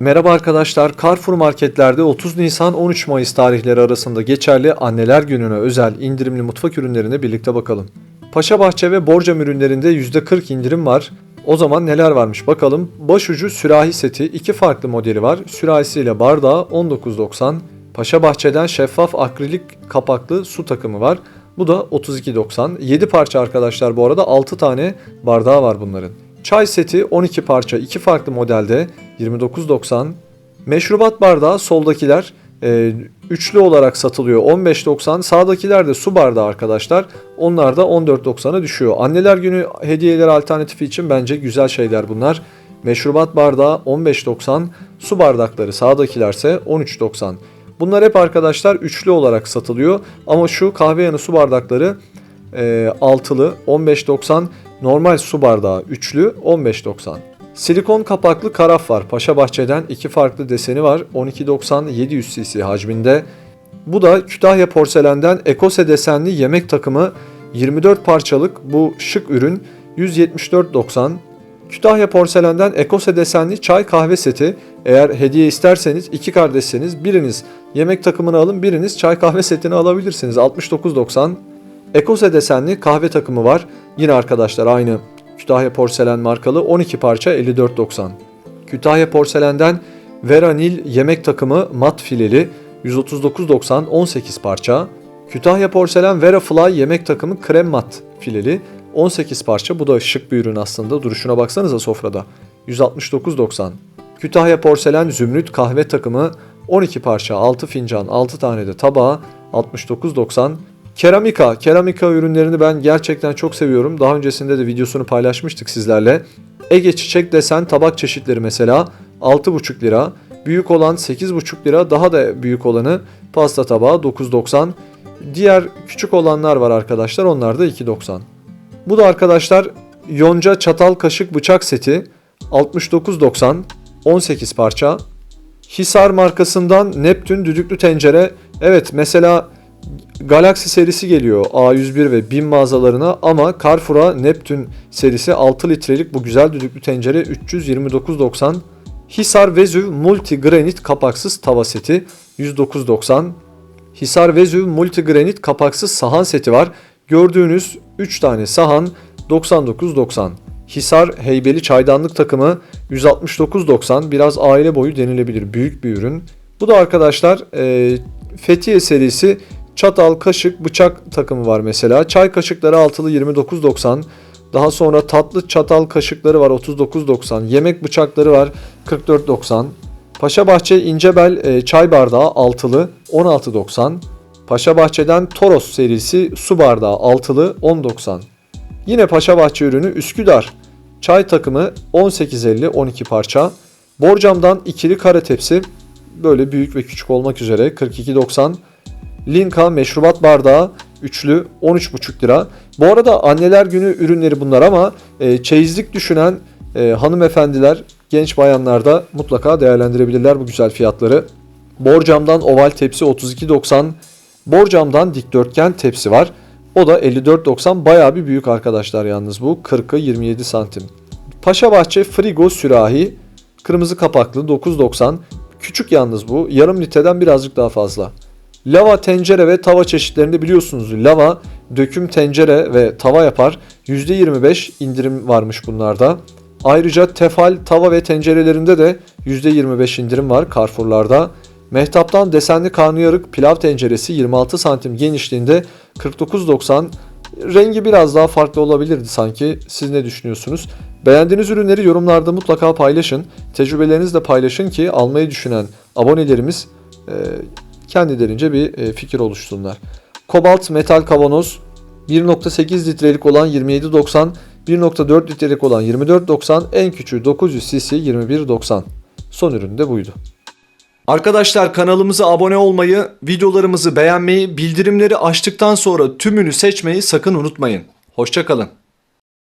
Merhaba arkadaşlar. Carrefour marketlerde 30 Nisan 13 Mayıs tarihleri arasında geçerli Anneler Günü'ne özel indirimli mutfak ürünlerine birlikte bakalım. Paşabahçe ve Borcam ürünlerinde %40 indirim var. O zaman neler varmış bakalım. Başucu sürahi seti iki farklı modeli var. Sürahisiyle bardağı 19.90. Paşabahçe'den şeffaf akrilik kapaklı su takımı var. Bu da 32.90. 7 parça arkadaşlar bu arada 6 tane bardağı var bunların. Çay seti 12 parça 2 farklı modelde 29.90. Meşrubat bardağı soldakiler e, üçlü olarak satılıyor 15.90. Sağdakiler de su bardağı arkadaşlar. Onlar da 14.90'a düşüyor. Anneler günü hediyeleri alternatifi için bence güzel şeyler bunlar. Meşrubat bardağı 15.90. Su bardakları sağdakilerse 13.90. Bunlar hep arkadaşlar üçlü olarak satılıyor. Ama şu kahve yanı su bardakları e, altılı 15.90 normal su bardağı üçlü 15.90. Silikon kapaklı karaf var. Paşa Bahçe'den iki farklı deseni var. 12.90 700 cc hacminde. Bu da Kütahya Porselen'den Ekose desenli yemek takımı 24 parçalık bu şık ürün 174.90. Kütahya Porselen'den Ekose desenli çay kahve seti. Eğer hediye isterseniz iki kardeşseniz biriniz yemek takımını alın biriniz çay kahve setini alabilirsiniz. 69.90. Ekose desenli kahve takımı var. Yine arkadaşlar aynı Kütahya Porselen markalı 12 parça 54.90. Kütahya Porselen'den Veranil yemek takımı mat fileli 139.90 18 parça. Kütahya Porselen Vera Fly yemek takımı krem mat fileli 18 parça. Bu da şık bir ürün aslında. Duruşuna baksanıza sofrada. 169.90. Kütahya Porselen Zümrüt kahve takımı 12 parça 6 fincan 6 tane de tabağı 69.90. Keramika, keramika ürünlerini ben gerçekten çok seviyorum. Daha öncesinde de videosunu paylaşmıştık sizlerle. Ege çiçek desen tabak çeşitleri mesela 6,5 lira. Büyük olan 8,5 lira. Daha da büyük olanı pasta tabağı 9,90. Diğer küçük olanlar var arkadaşlar. Onlar da 2,90. Bu da arkadaşlar yonca çatal kaşık bıçak seti 69,90 18 parça. Hisar markasından Neptün düdüklü tencere. Evet mesela Galaxy serisi geliyor A101 ve BİM mağazalarına ama Carrefour'a Neptün serisi 6 litrelik bu güzel düdüklü tencere 329.90. Hisar Vesuv Multi Granit kapaksız tava seti 109.90. Hisar Vesuv Multi Granit kapaksız sahan seti var. Gördüğünüz 3 tane sahan 99.90. Hisar Heybeli çaydanlık takımı 169.90. Biraz aile boyu denilebilir. Büyük bir ürün. Bu da arkadaşlar e, Fethiye serisi çatal, kaşık, bıçak takımı var mesela. Çay kaşıkları altılı 29.90. Daha sonra tatlı çatal kaşıkları var 39.90. Yemek bıçakları var 44.90. Paşabahçe İncebel e, çay bardağı altılı 16.90. Paşabahçe'den Toros serisi su bardağı altılı 10.90. Yine Paşabahçe ürünü Üsküdar. Çay takımı 18.50 12 parça. Borcam'dan ikili kare tepsi böyle büyük ve küçük olmak üzere 42.90. Linka meşrubat bardağı üçlü 13,5 lira. Bu arada anneler günü ürünleri bunlar ama e, çeyizlik düşünen e, hanımefendiler, genç bayanlar da mutlaka değerlendirebilirler bu güzel fiyatları. Borcam'dan oval tepsi 32.90. Borcam'dan dikdörtgen tepsi var. O da 54.90 bayağı bir büyük arkadaşlar yalnız bu. 40'ı 27 santim. Paşabahçe frigo sürahi kırmızı kapaklı 9.90. Küçük yalnız bu. Yarım litreden birazcık daha fazla. Lava tencere ve tava çeşitlerinde biliyorsunuz lava döküm tencere ve tava yapar. %25 indirim varmış bunlarda. Ayrıca tefal tava ve tencerelerinde de %25 indirim var Carrefour'larda. Mehtaptan desenli karnıyarık pilav tenceresi 26 santim genişliğinde 49.90. Rengi biraz daha farklı olabilirdi sanki. Siz ne düşünüyorsunuz? Beğendiğiniz ürünleri yorumlarda mutlaka paylaşın. Tecrübelerinizi de paylaşın ki almayı düşünen abonelerimiz kendilerince bir e, fikir oluştursunlar. Kobalt metal kavanoz 1.8 litrelik olan 27.90, 1.4 litrelik olan 24.90, en küçüğü 900 cc 21.90. Son ürün de buydu. Arkadaşlar kanalımıza abone olmayı, videolarımızı beğenmeyi, bildirimleri açtıktan sonra tümünü seçmeyi sakın unutmayın. Hoşçakalın.